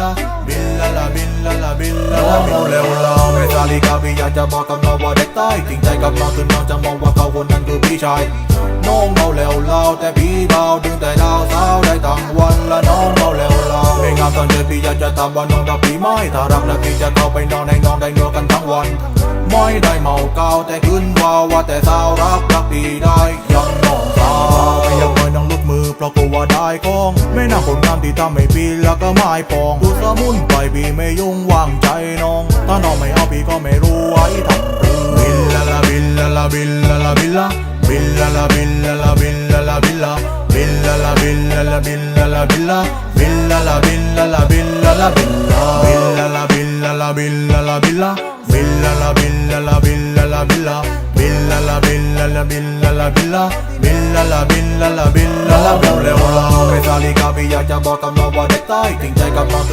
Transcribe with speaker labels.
Speaker 1: ลาบิลลาลาบิลลาลาบิลลาลาน้องเร็วเราไม่ซาลิกาพี่อยากจะบอกกับน้องว่าเด็กใต้จริงใจกับน้องคือน้องจะมองว่าเขาคนนั้นคือพี่ชายน้องเมาแล้วเล่าแต่พี่เบาดึงแต่ดาวสาวได้ทั้งวันละน้องเมาแล้วเล่าไม่งามตอนเดินพี่อยากจะตามว่าน้องรักพี่ไหมถ้ารักแล้วพี่จะเข้าไปนอนในน้องได้นัวกันทั้งวันไม่ได้เมาเกาแต่ขึ้นว่าว่าแต่สาวรักรักพี่ได้ยัง เพราะกลัวได้ของ ไม่น่าคนงามที่ทำให้พี่แล้วก็ไม่ปองดูสมุนไปพี่ไม่ยุ่งวางใจน้อง ถ้าน้องไม่เอาพี่ก็ไม่รู้ไว้ทำหรือบิลลาลาบิลลาลาบิลลาลาบิลลาบิลลาลาบิลลาลาบิลลาลาบิลลาบิลลาลาบิลลาลาบิลลาลาบิลลาบิลลาลาบิลลาลาบิลลาลาบิลลาบิลลาลาบิลลาลาบิลลาลาบิลลาบิลลาลาบิลลาลาบิลลาลาบิลลาบิลลาลาบิลลาลาบิลลาลาบิลลาบิ ลาลาบินลาลาบินลาลาบินเร็วเราไม่ซาลิกาพี่อยากจะบอกกับน้องว่าเด็กใต้จริงใจกับน้อง